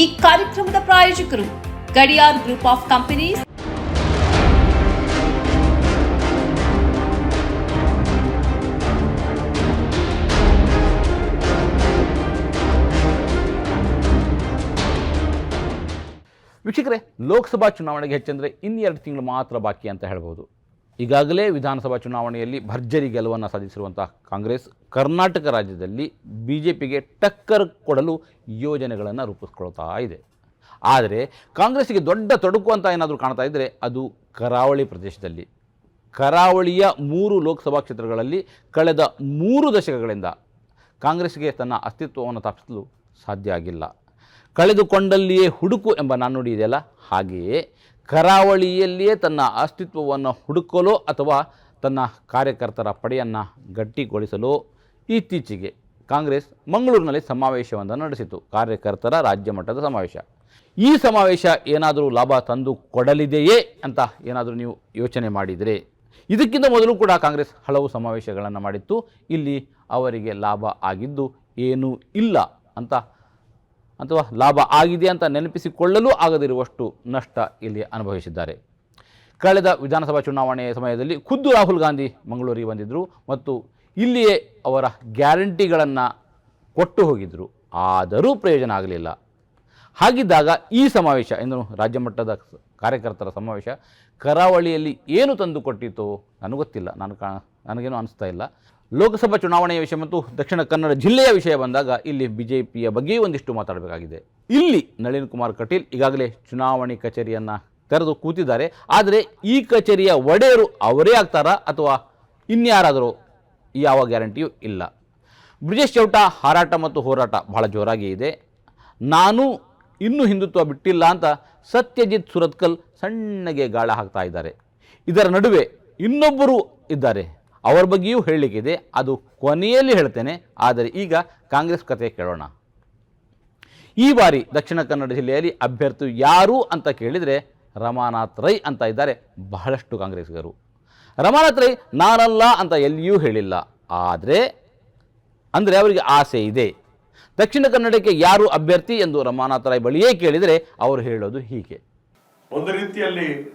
ಈ ಕಾರ್ಯಕ್ರಮದ ಪ್ರಾಯೋಜಕರು ಗಡಿಯಾರ್ ಗ್ರೂಪ್ ಆಫ್ ಕಂಪನೀಸ್ ವೀಕ್ಷಕರೇ, ಲೋಕಸಭಾ ಚುನಾವಣೆಗೆ ಹೆಚ್ಚೆಂದರೆ ಇನ್ನೆರಡು ತಿಂಗಳು ಮಾತ್ರ ಬಾಕಿ ಅಂತ ಹೇಳ್ಬೋದು. ಈಗಾಗಲೇ ವಿಧಾನಸಭಾ ಚುನಾವಣೆಯಲ್ಲಿ ಭರ್ಜರಿ ಗೆಲುವನ್ನು ಸಾಧಿಸಿರುವಂತಹ ಕಾಂಗ್ರೆಸ್ ಕರ್ನಾಟಕ ರಾಜ್ಯದಲ್ಲಿ ಬಿ ಜೆ ಪಿಗೆ ಟಕ್ಕರ್ ಕೊಡಲು ಯೋಜನೆಗಳನ್ನು ರೂಪಿಸ್ಕೊಳ್ತಾ ಇದೆ. ಆದರೆ ಕಾಂಗ್ರೆಸ್ಸಿಗೆ ದೊಡ್ಡ ತೊಡಕು ಅಂತ ಏನಾದರೂ ಕಾಣ್ತಾ ಇದ್ದರೆ ಅದು ಕರಾವಳಿ ಪ್ರದೇಶದಲ್ಲಿ. ಕರಾವಳಿಯ ಮೂರು ಲೋಕಸಭಾ ಕ್ಷೇತ್ರಗಳಲ್ಲಿ ಕಳೆದ ಮೂರು ದಶಕಗಳಿಂದ ಕಾಂಗ್ರೆಸ್ಗೆ ತನ್ನ ಅಸ್ತಿತ್ವವನ್ನು ಸ್ಥಾಪಿಸಲು ಸಾಧ್ಯ ಆಗಿಲ್ಲ. ಕಳೆದುಕೊಂಡಲ್ಲಿಯೇ ಹುಡುಕು ಎಂಬ ನಾಣ್ಣುಡಿ ಇದೆಯಲ್ಲ ಹಾಗೆಯೇ ಕರಾವಳಿಯಲ್ಲಿಯೇ ತನ್ನ ಅಸ್ತಿತ್ವವನ್ನು ಹುಡುಕಲು ಅಥವಾ ತನ್ನ ಕಾರ್ಯಕರ್ತರ ಪಡೆಯನ್ನು ಗಟ್ಟಿಗೊಳಿಸಲು? ಇತ್ತೀಚೆಗೆ ಕಾಂಗ್ರೆಸ್ ಮಂಗಳೂರಿನಲ್ಲಿ ಸಮಾವೇಶವೊಂದನ್ನು ನಡೆಸಿತು, ಕಾರ್ಯಕರ್ತರ ರಾಜ್ಯ ಮಟ್ಟದ ಸಮಾವೇಶ. ಈ ಸಮಾವೇಶ ಏನಾದರೂ ಲಾಭ ತಂದು ಕೊಡಲಿದೆಯೇ ಅಂತ ಏನಾದರೂ ನೀವು ಯೋಚನೆ ಮಾಡಿದರೆ? ಇದಕ್ಕಿಂತ ಮೊದಲು ಕೂಡ ಕಾಂಗ್ರೆಸ್ ಹಲವು ಸಮಾವೇಶಗಳನ್ನು ಮಾಡಿತ್ತು, ಇಲ್ಲಿ ಅವರಿಗೆ ಲಾಭ ಆಗಿದ್ದು ಏನೂ ಇಲ್ಲ ಅಂತ ಅಥವಾ ಲಾಭ ಆಗಿದೆ ಅಂತ ನೆನಪಿಸಿಕೊಳ್ಳಲು ಆಗದಿರುವಷ್ಟು ನಷ್ಟ ಇಲ್ಲಿ ಅನುಭವಿಸಿದ್ದಾರೆ. ಕಳೆದ ವಿಧಾನಸಭಾ ಚುನಾವಣೆಯ ಸಮಯದಲ್ಲಿ ಖುದ್ದು ರಾಹುಲ್ ಗಾಂಧಿ ಮಂಗಳೂರಿಗೆ ಬಂದಿದ್ದರು ಮತ್ತು ಇಲ್ಲಿಯೇ ಅವರ ಗ್ಯಾರಂಟಿಗಳನ್ನು ಕೊಟ್ಟು ಹೋಗಿದ್ದರು ಆದರೂ ಪ್ರಯೋಜನ ಆಗಲಿಲ್ಲ. ಹಾಗಿದ್ದಾಗ ಈ ಸಮಾವೇಶ ಎಂದು ರಾಜ್ಯ ಮಟ್ಟದ ಕಾರ್ಯಕರ್ತರ ಸಮಾವೇಶ, ಕರಾವಳಿಯಲ್ಲಿ ಏನು ತಂದು ಕೊಟ್ಟಿತು ನನಗೆ ಗೊತ್ತಿಲ್ಲ ನಾನು ಕಾ ನನಗೇನು ಅನಿಸ್ತಾ ಇಲ್ಲ. ಲೋಕಸಭಾ ಚುನಾವಣೆಯ ವಿಷಯ ಮತ್ತು ದಕ್ಷಿಣ ಕನ್ನಡ ಜಿಲ್ಲೆಯ ವಿಷಯ ಬಂದಾಗ ಇಲ್ಲಿ ಬಿ ಜೆ ಪಿಯ ಬಗ್ಗೆಯೂ ಒಂದಿಷ್ಟು ಮಾತಾಡಬೇಕಾಗಿದೆ. ಇಲ್ಲಿ ನಳಿನ್ ಕುಮಾರ್ ಕಟೀಲ್ ಈಗಾಗಲೇ ಚುನಾವಣೆ ಕಚೇರಿಯನ್ನು ತೆರೆದು ಕೂತಿದ್ದಾರೆ. ಆದರೆ ಈ ಕಚೇರಿಯ ಒಡೆಯರು ಅವರೇ ಆಗ್ತಾರಾ ಅಥವಾ ಇನ್ಯಾರಾದರೂ ಯಾವ ಗ್ಯಾರಂಟಿಯೂ ಇಲ್ಲ. ಬ್ರಿಜೇಶ್ ಚೌಟ ಹಾರಾಟ ಮತ್ತು ಹೋರಾಟ ಬಹಳ ಜೋರಾಗಿ ಇದೆ. ನಾನು ಇನ್ನೂ ಹಿಂದುತ್ವ ಬಿಟ್ಟಿಲ್ಲ ಅಂತ ಸತ್ಯಜಿತ್ ಸುರತ್ಕಲ್ ಸಣ್ಣಗೆ ಗಾಳ ಹಾಕ್ತಾ ಇದ್ದಾರೆ. ಇದರ ನಡುವೆ ಇನ್ನೊಬ್ಬರು ಇದ್ದಾರೆ. ಅವರ ಬಗ್ಗೆಯೂ ಹೇಳಲಿಕ್ಕಿದೆ ಅದು ಕೊನೆಯಲ್ಲಿ ಹೇಳ್ತೇನೆ. ಆದರೆ ಈಗ ಕಾಂಗ್ರೆಸ್ ಕತೆ ಕೇಳೋಣ. ಈ ಬಾರಿ ದಕ್ಷಿಣ ಕನ್ನಡ ಜಿಲ್ಲೆಯಲ್ಲಿ ಅಭ್ಯರ್ಥಿ ಯಾರು ಅಂತ ಕೇಳಿದರೆ ರಮಾನಾಥ್ ರೈ ಅಂತ ಇದ್ದಾರೆ ಬಹಳಷ್ಟು ಕಾಂಗ್ರೆಸ್ಗರು. ರಮಾನಾಥ್ ರೈ ನಾನಲ್ಲ ಅಂತ ಎಲ್ಲಿಯೂ ಹೇಳಿಲ್ಲ. ಆದರೆ, ಅಂದರೆ ಅವರಿಗೆ ಆಸೆ ಇದೆ. ದಕ್ಷಿಣ ಕನ್ನಡಕ್ಕೆ ಯಾರು ಅಭ್ಯರ್ಥಿ ಎಂದು ರಮಾನಾಥ್ ರೈ ಬಳಿಯೇ ಕೇಳಿದರೆ ಅವರು ಹೇಳೋದು ಹೀಗೆ. ಒಂದು ರೀತಿಯಲ್ಲಿ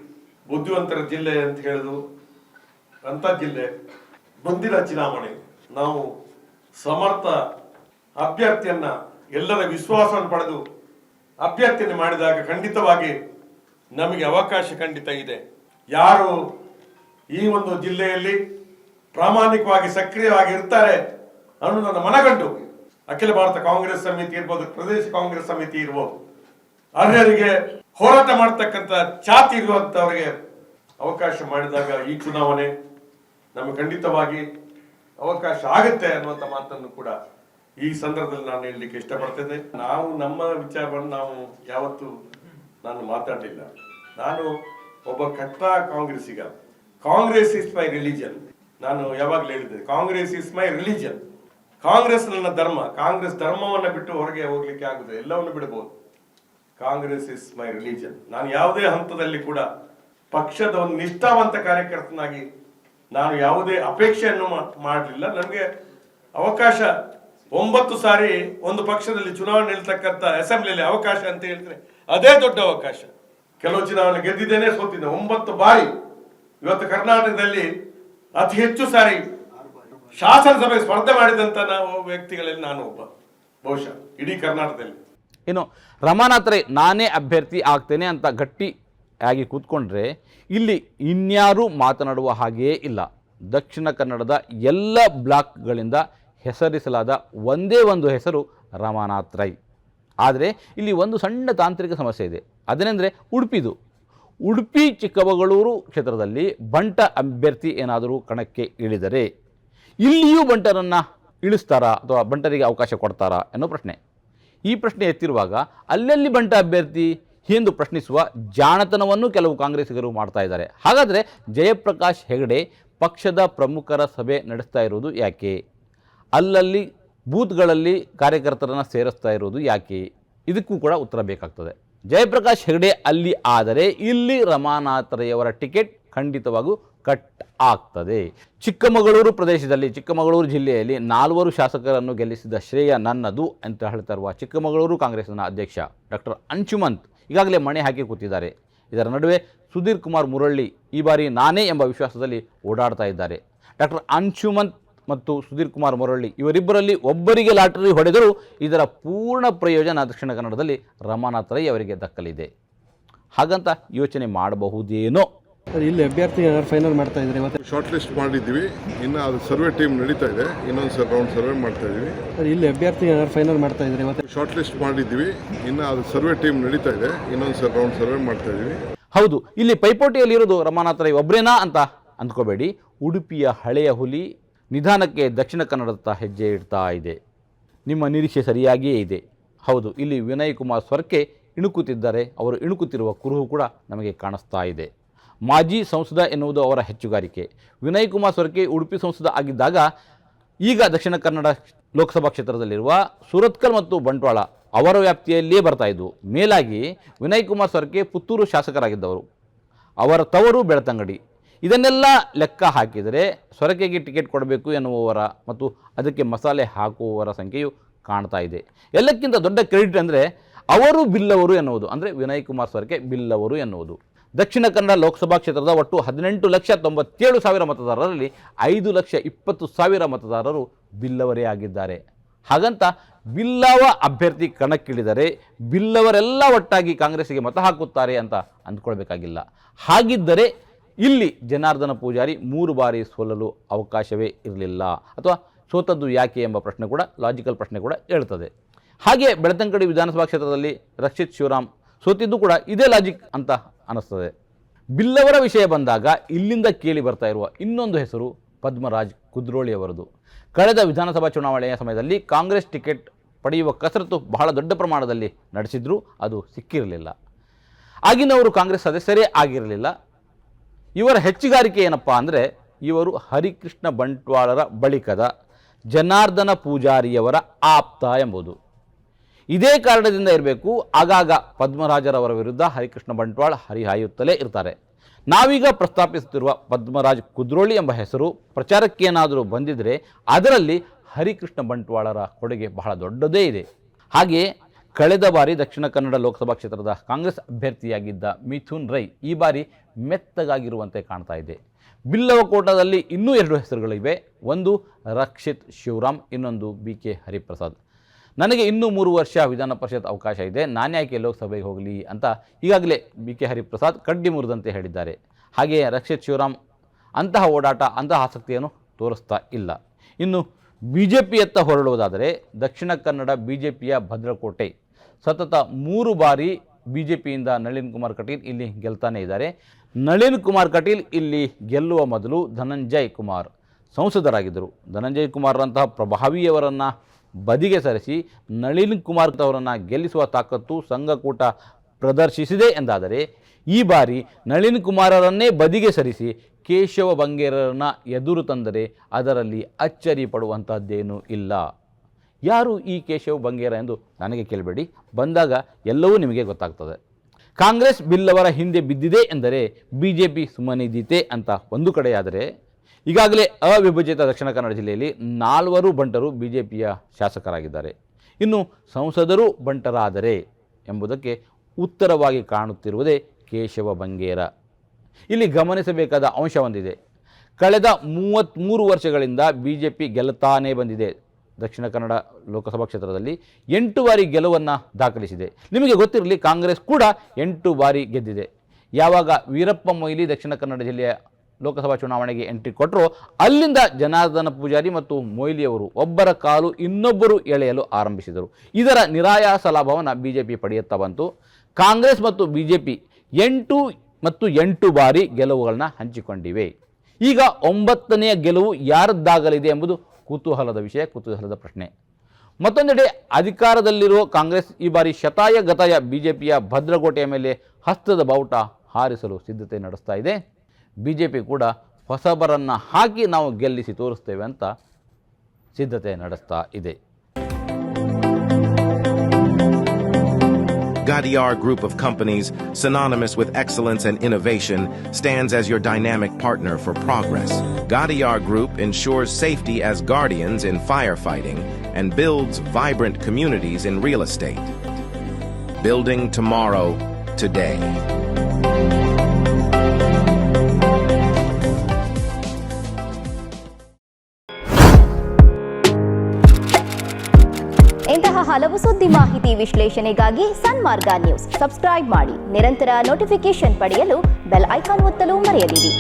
ಬುದ್ಧಿವಂತರ ಜಿಲ್ಲೆ ಅಂತ ಹೇಳುದು ಅಂತ ಜಿಲ್ಲೆ ಮುಂದಿನ ಚುನಾವಣೆ. ನಾವು ಸಮರ್ಥ ಅಭ್ಯರ್ಥಿಯನ್ನ ಎಲ್ಲರ ವಿಶ್ವಾಸವನ್ನು ಪಡೆದು ಅಭ್ಯರ್ಥಿಯನ್ನು ಮಾಡಿದಾಗ ಖಂಡಿತವಾಗಿ ನಮಗೆ ಅವಕಾಶ ಖಂಡಿತ ಇದೆ. ಯಾರು ಈ ಒಂದು ಜಿಲ್ಲೆಯಲ್ಲಿ ಪ್ರಾಮಾಣಿಕವಾಗಿ ಸಕ್ರಿಯವಾಗಿ ಇರ್ತಾರೆ ಅನ್ನೋ ನನ್ನ ಮನಗಂಡು ಅಖಿಲ ಭಾರತ ಕಾಂಗ್ರೆಸ್ ಸಮಿತಿ ಇರ್ಬೋದು, ಪ್ರದೇಶ ಕಾಂಗ್ರೆಸ್ ಸಮಿತಿ ಇರ್ಬೋದು. ಅರ್ಹರಿಗೆ ಹೋರಾಟ ಮಾಡ್ತಕ್ಕಂಥ ಛಾತಿ ಇರುವಂತವರಿಗೆ ಅವಕಾಶ ಮಾಡಿದಾಗ ಈ ಚುನಾವಣೆ ನಮಗೆ ಖಂಡಿತವಾಗಿ ಅವಕಾಶ ಆಗುತ್ತೆ ಅನ್ನುವಂಥ ಮಾತನ್ನು ಕೂಡ ಈ ಸಂದರ್ಭದಲ್ಲಿ ನಾನು ಹೇಳಲಿಕ್ಕೆ ಇಷ್ಟಪಡ್ತೇನೆ. ನಾವು ನಮ್ಮ ವಿಚಾರವನ್ನು ನಾವು ಯಾವತ್ತೂ ನಾನು ಮಾತಾಡಲಿಲ್ಲ. ನಾನು ಒಬ್ಬ ಕಟ್ಟ ಕಾಂಗ್ರೆಸ್ಸಿಗ. Congress is my religion. ನಾನು ಯಾವಾಗಲೂ ಹೇಳಿದ್ದೆ, Congress is my religion. Congress ನನ್ನ ಧರ್ಮ. ಕಾಂಗ್ರೆಸ್ ಧರ್ಮವನ್ನು ಬಿಟ್ಟು ಹೊರಗೆ ಹೋಗ್ಲಿಕ್ಕೆ ಆಗುತ್ತೆ ಎಲ್ಲವನ್ನು ಬಿಡಬಹುದು. Congress is my religion. ನಾನು ಯಾವುದೇ ಹಂತದಲ್ಲಿ ಕೂಡ ಪಕ್ಷದ ಒಂದು ನಿಷ್ಠಾವಂತ ಕಾರ್ಯಕರ್ತನಾಗಿ ನಾನು ಯಾವುದೇ ಅಪೇಕ್ಷೆಯನ್ನು ಮಾಡಲಿಲ್ಲ. ನನಗೆ ಅವಕಾಶ ಒಂಬತ್ತು ಸಾರಿ ಒಂದು ಪಕ್ಷದಲ್ಲಿ ಚುನಾವಣೆ ನಿಲ್ತಕ್ಕಂಥ ಅಸೆಂಬ್ಲಿಯಲ್ಲಿ ಅವಕಾಶ ಅಂತ ಹೇಳಿದ್ರೆ ಅದೇ ದೊಡ್ಡ ಅವಕಾಶ. ಕೆಲವು ಚುನಾವಣೆ ಗೆದ್ದಿದ್ದೇನೆ, ಸೋತಿದ್ದೆ. ಒಂಬತ್ತು ಬಾರಿ ಇವತ್ತು ಕರ್ನಾಟಕದಲ್ಲಿ ಅತಿ ಹೆಚ್ಚು ಸಾರಿ ಶಾಸನಸಭೆ ಸ್ಪರ್ಧೆ ಮಾಡಿದಂಥ ನಾವು ವ್ಯಕ್ತಿಗಳಲ್ಲಿ ನಾನು ಒಬ್ಬ. ಬಹುಶಃ ಇಡೀ ಕರ್ನಾಟಕದಲ್ಲಿ. ಏನು ರಮಾನಾಥ್ ರೈ, ನಾನೇ ಅಭ್ಯರ್ಥಿ ಆಗ್ತೇನೆ ಅಂತ ಗಟ್ಟಿ ಆಗಿ ಕೂತ್ಕೊಂಡ್ರೆ ಇಲ್ಲಿ ಇನ್ಯಾರೂ ಮಾತನಾಡುವ ಹಾಗೆಯೇ ಇಲ್ಲ. ದಕ್ಷಿಣ ಕನ್ನಡದ ಎಲ್ಲ ಬ್ಲಾಕ್ಗಳಿಂದ ಹೆಸರಿಸಲಾದ ಒಂದೇ ಒಂದು ಹೆಸರು ರಮಾನಾಥ್ ರೈ. ಆದರೆ ಇಲ್ಲಿ ಒಂದು ಸಣ್ಣ ತಾಂತ್ರಿಕ ಸಮಸ್ಯೆ ಇದೆ. ಅದೇನೆಂದರೆ ಉಡುಪಿದು. ಉಡುಪಿ ಚಿಕ್ಕಮಗಳೂರು ಕ್ಷೇತ್ರದಲ್ಲಿ ಬಂಟ ಅಭ್ಯರ್ಥಿ ಏನಾದರೂ ಕಣಕ್ಕೆ ಇಳಿದರೆ ಇಲ್ಲಿಯೂ ಬಂಟರನ್ನು ಇಳಿಸ್ತಾರಾ ಅಥವಾ ಬಂಟರಿಗೆ ಅವಕಾಶ ಕೊಡ್ತಾರಾ ಅನ್ನೋ ಪ್ರಶ್ನೆ. ಈ ಪ್ರಶ್ನೆ ಎತ್ತಿರುವಾಗ ಅಲ್ಲಲ್ಲಿ ಬಂಟ ಅಭ್ಯರ್ಥಿ ಎಂದು ಪ್ರಶ್ನಿಸುವ ಜಾಣತನವನ್ನು ಕೆಲವು ಕಾಂಗ್ರೆಸ್ಸಿಗರು ಮಾಡ್ತಾ ಇದ್ದಾರೆ. ಹಾಗಾದರೆ ಜಯಪ್ರಕಾಶ್ ಹೆಗಡೆ ಪಕ್ಷದ ಪ್ರಮುಖರ ಸಭೆ ನಡೆಸ್ತಾ ಇರುವುದು ಯಾಕೆ? ಅಲ್ಲಲ್ಲಿ ಬೂತ್ಗಳಲ್ಲಿ ಕಾರ್ಯಕರ್ತರನ್ನು ಸೇರಿಸ್ತಾ ಇರುವುದು ಯಾಕೆ? ಇದಕ್ಕೂ ಕೂಡ ಉತ್ತರ ಬೇಕಾಗ್ತದೆ. ಜಯಪ್ರಕಾಶ್ ಹೆಗಡೆ ಅಲ್ಲಿ ಆದರೆ ಇಲ್ಲಿ ರಮಾನಾಥರೆಯವರ ಟಿಕೆಟ್ ಖಂಡಿತವಾಗೂ ಕಟ್ ಆಗ್ತದೆ. ಚಿಕ್ಕಮಗಳೂರು ಪ್ರದೇಶದಲ್ಲಿ, ಚಿಕ್ಕಮಗಳೂರು ಜಿಲ್ಲೆಯಲ್ಲಿ ನಾಲ್ವರು ಶಾಸಕರನ್ನು ಗೆಲ್ಲಿಸಿದ ಶ್ರೇಯ ನನ್ನದು ಅಂತ ಹೇಳ್ತಾ ಇರುವ ಚಿಕ್ಕಮಗಳೂರು ಕಾಂಗ್ರೆಸ್ನ ಅಧ್ಯಕ್ಷ ಡಾಕ್ಟರ್ ಅಂಶುಮಂತ್ ಈಗಾಗಲೇ ಮಣೆ ಹಾಕಿ ಕೂತಿದ್ದಾರೆ. ಇದರ ನಡುವೆ ಸುಧೀರ್ ಕುಮಾರ್ ಮುರಳ್ಳಿ ಈ ಬಾರಿ ನಾನೇ ಎಂಬ ವಿಶ್ವಾಸದಲ್ಲಿ ಓಡಾಡ್ತಾ ಇದ್ದಾರೆ. ಡಾಕ್ಟರ್ ಅಂಶುಮಂತ್ ಮತ್ತು ಸುಧೀರ್ ಕುಮಾರ್ ಮುರಳ್ಳಿ ಇವರಿಬ್ಬರಲ್ಲಿ ಒಬ್ಬರಿಗೆ ಲಾಟರಿ ಹೊಡೆದರೂ ಇದರ ಪೂರ್ಣ ಪ್ರಯೋಜನ ದಕ್ಷಿಣ ಕನ್ನಡದಲ್ಲಿ ರಮಾನಾಥ್ ರೈ ಅವರಿಗೆ ದಕ್ಕಲಿದೆ. ಹಾಗಂತ ಯೋಚನೆ ಮಾಡಬಹುದೇನೋ? ಇಲ್ಲಿ ಅಭ್ಯರ್ಥಿ ಏನಾದ್ರು ಫೈನಲ್ ಮಾಡ್ತಾ ಇದ್ರೆ ಇವತ್ತು? ಶಾರ್ಟ್ ಲಿಸ್ಟ್ ಮಾಡಿದ್ದೀವಿ. ಇನ್ನು ಅದು ಸರ್ವೆ ಟೀಮ್ ನಡೀತಾ ಇದೆ. ಇನ್ನೊಂದು ಸರ್ ರೌಂಡ್ ಸರ್ವೆ ಮಾಡ್ತಾ ಇದ್ದೀವಿ. ಸರ್, ಇಲ್ಲಿ ಅಭ್ಯರ್ಥಿ ಏನಾದ್ರು ಫೈನಲ್ ಮಾಡ್ತಾ ಇದ್ರೆ ಇವತ್ತು? ಶಾರ್ಟ್ ಲಿಸ್ಟ್ ಮಾಡಿದ್ದೀವಿ. ಇನ್ನು ಅದು ಸರ್ವೆ ಟೀಮ್ ನಡೀತಾ ಇದೆ. ಇನ್ನೊಂದು ಸರ್ ರೌಂಡ್ ಸರ್ವೆ ಮಾಡ್ತಾ ಇದ್ದೀವಿ. ಹೌದು ಇಲ್ಲಿ ಪೈಪೋಟಿಯಲ್ಲಿರೋದು ರಮಾನಾಥ ರೈ ಒಬ್ಬರೇನಾ ಅಂತ ಅಂದ್ಕೋಬೇಡಿ. ಉಡುಪಿಯ ಹಳೆಯ ಹುಲಿ ನಿಧಾನಕ್ಕೆ ದಕ್ಷಿಣ ಕನ್ನಡದತ್ತ ಹೆಜ್ಜೆ ಇಡ್ತಾ ಇದೆ. ನಿಮ್ಮ ನಿರೀಕ್ಷೆ ಸರಿಯಾಗಿಯೇ ಇದೆ. ಹೌದು ಇಲ್ಲಿ ವಿನಯ್ ಕುಮಾರ್ ಸ್ವರ್ಕೆ ಇಣುಕುತ್ತಿದ್ದಾರೆ. ಅವರು ಇಣುಕುತ್ತಿರುವ ಕುರುಹು ಕೂಡ ನಮಗೆ ಕಾಣಿಸ್ತಾ ಇದೆ. ಮಾಜಿ ಸಂಸದ ಎನ್ನುವುದು ಅವರ ಹೆಚ್ಚುಗಾರಿಕೆ. ವಿನಯ್ ಕುಮಾರ್ ಸೊರಕೆ ಉಡುಪಿ ಸಂಸದ ಆಗಿದ್ದಾಗ ಈಗ ದಕ್ಷಿಣ ಕನ್ನಡ ಲೋಕಸಭಾ ಕ್ಷೇತ್ರದಲ್ಲಿರುವ ಸುರತ್ಕಲ್ ಮತ್ತು ಬಂಟ್ವಾಳ ಅವರ ವ್ಯಾಪ್ತಿಯಲ್ಲಿಯೇ ಬರ್ತಾ ಇದ್ದವು ಮೇಲಾಗಿ ವಿನಯ್ ಕುಮಾರ್ ಸೊರಕೆ ಪುತ್ತೂರು ಶಾಸಕರಾಗಿದ್ದವರು. ಅವರ ತವರು ಬೆಳ್ತಂಗಡಿ. ಇದನ್ನೆಲ್ಲ ಲೆಕ್ಕ ಹಾಕಿದರೆ ಸೊರಕೆಗೆ ಟಿಕೆಟ್ ಕೊಡಬೇಕು ಎನ್ನುವವರ ಮತ್ತು ಅದಕ್ಕೆ ಮಸಾಲೆ ಹಾಕುವವರ ಸಂಖ್ಯೆಯು ಕಾಣ್ತಾ ಇದೆ. ಎಲ್ಲಕ್ಕಿಂತ ದೊಡ್ಡ ಕ್ರೆಡಿಟ್ ಅಂದರೆ ಅವರು ಬಿಲ್ಲವರು ಎನ್ನುವುದು. ಅಂದರೆ ವಿನಯ್ ಕುಮಾರ್ ಸೊರಕೆ ಬಿಲ್ಲವರು ಎನ್ನುವುದು. ದಕ್ಷಿಣ ಕನ್ನಡ ಲೋಕಸಭಾ ಕ್ಷೇತ್ರದ ಒಟ್ಟು ಹದಿನೆಂಟು ಲಕ್ಷ ತೊಂಬತ್ತೇಳು ಸಾವಿರ ಮತದಾರರಲ್ಲಿ ಐದು ಲಕ್ಷ ಇಪ್ಪತ್ತು ಸಾವಿರ ಮತದಾರರು ಬಿಲ್ಲವರೇ ಆಗಿದ್ದಾರೆ. ಹಾಗಂತ ಬಿಲ್ಲವ ಅಭ್ಯರ್ಥಿ ಕಣಕ್ಕಿಳಿದರೆ ಬಿಲ್ಲವರೆಲ್ಲ ಒಟ್ಟಾಗಿ ಕಾಂಗ್ರೆಸ್ಸಿಗೆ ಮತ ಹಾಕುತ್ತಾರೆ ಅಂತ ಅಂದ್ಕೊಳ್ಬೇಕಾಗಿಲ್ಲ. ಹಾಗಿದ್ದರೆ ಇಲ್ಲಿ ಜನಾರ್ದನ ಪೂಜಾರಿ ಮೂರು ಬಾರಿ ಸೋಲಲು ಅವಕಾಶವೇ ಇರಲಿಲ್ಲ. ಅಥವಾ ಸೋತದ್ದು ಯಾಕೆ ಎಂಬ ಪ್ರಶ್ನೆ ಕೂಡ ಲಾಜಿಕಲ್ ಪ್ರಶ್ನೆ ಕೂಡ ಹೇಳ್ತದೆ. ಹಾಗೆ ಬೆಳತಂಗಡಿ ವಿಧಾನಸಭಾ ಕ್ಷೇತ್ರದಲ್ಲಿ ರಕ್ಷಿತ್ ಶಿವರಾಮ್ ಸೋತಿದ್ದು ಕೂಡ ಇದೇ ಲಾಜಿಕ್ ಅಂತ ಅನ್ನಿಸ್ತದೆ. ಬಿಲ್ಲವರ ವಿಷಯ ಬಂದಾಗ ಇಲ್ಲಿಂದ ಕೇಳಿ ಬರ್ತಾ ಇರುವ ಇನ್ನೊಂದು ಹೆಸರು ಪದ್ಮರಾಜ್ ಕುದ್ರೋಳಿ ಅವರದು. ಕಳೆದ ವಿಧಾನಸಭಾ ಚುನಾವಣೆಯ ಸಮಯದಲ್ಲಿ ಕಾಂಗ್ರೆಸ್ ಟಿಕೆಟ್ ಪಡೆಯುವ ಕಸರತ್ತು ಬಹಳ ದೊಡ್ಡ ಪ್ರಮಾಣದಲ್ಲಿ ನಡೆಸಿದ್ರು, ಅದು ಸಿಕ್ಕಿರಲಿಲ್ಲ. ಆಗಿನವರು ಕಾಂಗ್ರೆಸ್ ಸದಸ್ಯರೇ ಆಗಿರಲಿಲ್ಲ. ಇವರ ಹೆಚ್ಚುಗಾರಿಕೆ ಏನಪ್ಪ ಅಂದರೆ, ಇವರು ಹರಿಕೃಷ್ಣ ಬಂಟ್ವಾಳರ ಬಳಿಕದ ಜನಾರ್ದನ ಪೂಜಾರಿಯವರ ಆಪ್ತ ಎಂಬುದು. ಇದೇ ಕಾರಣದಿಂದ ಇರಬೇಕು. ಆಗಾಗ ಪದ್ಮರಾಜರವರ ವಿರುದ್ಧ ಹರಿಕೃಷ್ಣ ಬಂಟ್ವಾಳ ಹರಿಹಾಯುತ್ತಲೇ ಇರ್ತಾರೆ. ನಾವೀಗ ಪ್ರಸ್ತಾಪಿಸುತ್ತಿರುವ ಪದ್ಮರಾಜ್ ಕುದ್ರೋಳಿ ಎಂಬ ಹೆಸರು ಪ್ರಚಾರಕ್ಕೇನಾದರೂ ಬಂದಿದ್ದರೆ ಅದರಲ್ಲಿ ಹರಿಕೃಷ್ಣ ಬಂಟ್ವಾಳರ ಕೊಡುಗೆ ಬಹಳ ದೊಡ್ಡದೇ ಇದೆ. ಹಾಗೆಯೇ ಕಳೆದ ಬಾರಿ ದಕ್ಷಿಣ ಕನ್ನಡ ಲೋಕಸಭಾ ಕ್ಷೇತ್ರದ ಕಾಂಗ್ರೆಸ್ ಅಭ್ಯರ್ಥಿಯಾಗಿದ್ದ ಮಿಥುನ್ ರೈ ಈ ಬಾರಿ ಮೆತ್ತಗಾಗಿರುವಂತೆ ಕಾಣ್ತಾ ಇದೆ. ಬಿಲ್ಲವ ಕೋಟದಲ್ಲಿ ಇನ್ನೂ ಎರಡು ಹೆಸರುಗಳಿವೆ. ಒಂದು ರಕ್ಷಿತ್ ಶಿವರಾಮ್, ಇನ್ನೊಂದು ಬಿ ಕೆ ಹರಿಪ್ರಸಾದ್. ನನಗೆ ಇನ್ನೂ ಮೂರು ವರ್ಷ ವಿಧಾನ ಪರಿಷತ್ ಅವಕಾಶ ಇದೆ. ನಾನ್ಯಾಕೆ ಲೋಕಸಭೆಗೆ ಹೋಗಲಿ ಅಂತ ಈಗಾಗಲೇ ಬಿ ಕೆ ಹರಿಪ್ರಸಾದ್ ಕಡ್ಡಿ ಮುರಿದಂತೆ ಹೇಳಿದ್ದಾರೆ. ಹಾಗೆಯೇ ರಕ್ಷಿತ್ ಶಿವರಾಮ್ ಅಂತಹ ಓಡಾಟ, ಅಂತಹ ಆಸಕ್ತಿಯನ್ನು ತೋರಿಸ್ತಾ ಇಲ್ಲ. ಇನ್ನು B J ಪಿಯತ್ತ ಹೊರಡುವುದಾದರೆ Dakshina Kannada B J ಪಿಯ ಭದ್ರಕೋಟೆ. ಸತತ ಮೂರು ಬಾರಿ ಬಿ ಜೆ ಪಿಯಿಂದ ನಳಿನ್ ಕುಮಾರ್ ಕಟೀಲ್ ಇಲ್ಲಿ ಗೆಲ್ತಾನೇ ಇದ್ದಾರೆ. ನಳಿನ್ ಕುಮಾರ್ ಕಟೀಲ್ ಇಲ್ಲಿ ಗೆಲ್ಲುವ ಮೊದಲು ಧನಂಜಯ್ ಕುಮಾರ್ ಸಂಸದರಾಗಿದ್ದರು. ಧನಂಜಯ್ ಕುಮಾರ್ರಂತಹ ಪ್ರಭಾವಿಯವರನ್ನು ಬದಿಗೆ ಸರಿಸಿ ನಳಿನ್ ಕುಮಾರ್ ಅವರನ್ನು ಗೆಲ್ಲಿಸುವ ತಾಕತ್ತು ಸಂಘಕೂಟ ಪ್ರದರ್ಶಿಸಿದೆ ಎಂದಾದರೆ, ಈ ಬಾರಿ ನಳಿನ್ ಕುಮಾರರನ್ನೇ ಬದಿಗೆ ಸರಿಸಿ ಕೇಶವ ಬಂಗೇರರನ್ನು ಎದುರು ತಂದರೆ ಅದರಲ್ಲಿ ಅಚ್ಚರಿ ಪಡುವಂಥದ್ದೇನೂ ಇಲ್ಲ. ಯಾರು ಈ ಕೇಶವ ಬಂಗೇರ ಎಂದು ನನಗೆ ಕೇಳಬೇಡಿ. ಬಂದಾಗ ಎಲ್ಲವೂ ನಿಮಗೆ ಗೊತ್ತಾಗ್ತದೆ. ಕಾಂಗ್ರೆಸ್ ಬಿಲ್ಲವರ ಹಿಂದೆ ಬಿದ್ದಿದೆ ಎಂದರೆ ಬಿ ಜೆ ಪಿ ಸುಮ್ಮನಿದ್ದೀತೆ ಅಂತ ಒಂದು ಕಡೆಯಾದರೆ ಈಗಾಗಲೇ ಅವಿಭಜಿತ ದಕ್ಷಿಣ ಕನ್ನಡ ಜಿಲ್ಲೆಯಲ್ಲಿ ನಾಲ್ವರು ಬಂಟರು ಬಿ ಜೆ ಪಿಯ ಶಾಸಕರಾಗಿದ್ದಾರೆ. ಇನ್ನು ಸಂಸದರು ಬಂಟರಾದರೆ ಎಂಬುದಕ್ಕೆ ಉತ್ತರವಾಗಿ ಕಾಣುತ್ತಿರುವುದೇ ಕೇಶವ ಬಂಗೇರ. ಇಲ್ಲಿ ಗಮನಿಸಬೇಕಾದ ಅಂಶ ಒಂದಿದೆ. ಕಳೆದ ಮೂವತ್ತ್ಮೂರು ವರ್ಷಗಳಿಂದ ಬಿ ಜೆ ಪಿ ಗೆಲ್ಲುತ್ತಾನೇ ಬಂದಿದೆ. ದಕ್ಷಿಣ ಕನ್ನಡ ಲೋಕಸಭಾ ಕ್ಷೇತ್ರದಲ್ಲಿ ಎಂಟು ಬಾರಿ ಗೆಲುವನ್ನು ದಾಖಲಿಸಿದೆ. ನಿಮಗೆ ಗೊತ್ತಿರಲಿ ಕಾಂಗ್ರೆಸ್ ಕೂಡ ಎಂಟು ಬಾರಿ ಗೆದ್ದಿದೆ. ಯಾವಾಗ ವೀರಪ್ಪ ಮೊಯ್ಲಿ ದಕ್ಷಿಣ ಕನ್ನಡ ಜಿಲ್ಲೆಯ ಲೋಕಸಭಾ ಚುನಾವಣೆಗೆ ಎಂಟ್ರಿ ಕೊಟ್ಟರು ಅಲ್ಲಿಂದ ಜನಾರ್ದನ ಪೂಜಾರಿ ಮತ್ತು ಮೊಯ್ಲಿಯವರು ಒಬ್ಬರ ಕಾಲು ಇನ್ನೊಬ್ಬರು ಎಳೆಯಲು ಆರಂಭಿಸಿದರು. ಇದರ ನಿರಾಯಾಸ ಲಾಭವನ್ನು ಬಿ ಜೆ ಪಿ ಪಡೆಯುತ್ತಾ ಬಂತು. ಕಾಂಗ್ರೆಸ್ ಮತ್ತು ಬಿ ಜೆ ಪಿ ಎಂಟು ಮತ್ತು ಎಂಟು ಬಾರಿ ಗೆಲುವುಗಳನ್ನ ಹಂಚಿಕೊಂಡಿವೆ. ಈಗ ಒಂಬತ್ತನೆಯ ಗೆಲುವು ಯಾರದ್ದಾಗಲಿದೆ ಎಂಬುದು ಕುತೂಹಲದ ವಿಷಯ, ಕುತೂಹಲದ ಪ್ರಶ್ನೆ. ಮತ್ತೊಂದೆಡೆ ಅಧಿಕಾರದಲ್ಲಿರುವ ಕಾಂಗ್ರೆಸ್ ಈ ಬಾರಿ ಶತಾಯ ಗತಾಯ ಬಿ ಜೆ ಪಿಯ ಭದ್ರಕೋಟೆಯ ಮೇಲೆ ಹಸ್ತದ ಬಾವುಟ ಹಾರಿಸಲು ಸಿದ್ಧತೆ ನಡೆಸ್ತಾ ಇದೆ. ಬಿ ಜೆ ಪಿ ಕೂಡ ಹೊಸಬರನ್ನು ಹಾಕಿ ನಾವು ಗೆಲ್ಲಿಸಿ ತೋರಿಸ್ತೇವೆ ಅಂತ ಸಿದ್ಧತೆ ನಡೆಸ್ತಾ ಇದೆ Gadiar Group of Companies, synonymous with excellence and innovation, stands as your dynamic partner for progress. Gadiar Group ensures safety as guardians in firefighting and builds vibrant communities in real estate. Building tomorrow, today. ವಿಶ್ಲೇಷಣೆಗಾಗಿ ಸನ್ಮಾರ್ಗ news. Subscribe ಮಾಡಿ. ನಿರಂತರ notification ಪಡೆಯಲು bell icon ಒತ್ತಲು ಮರೆಯದಿರಿ.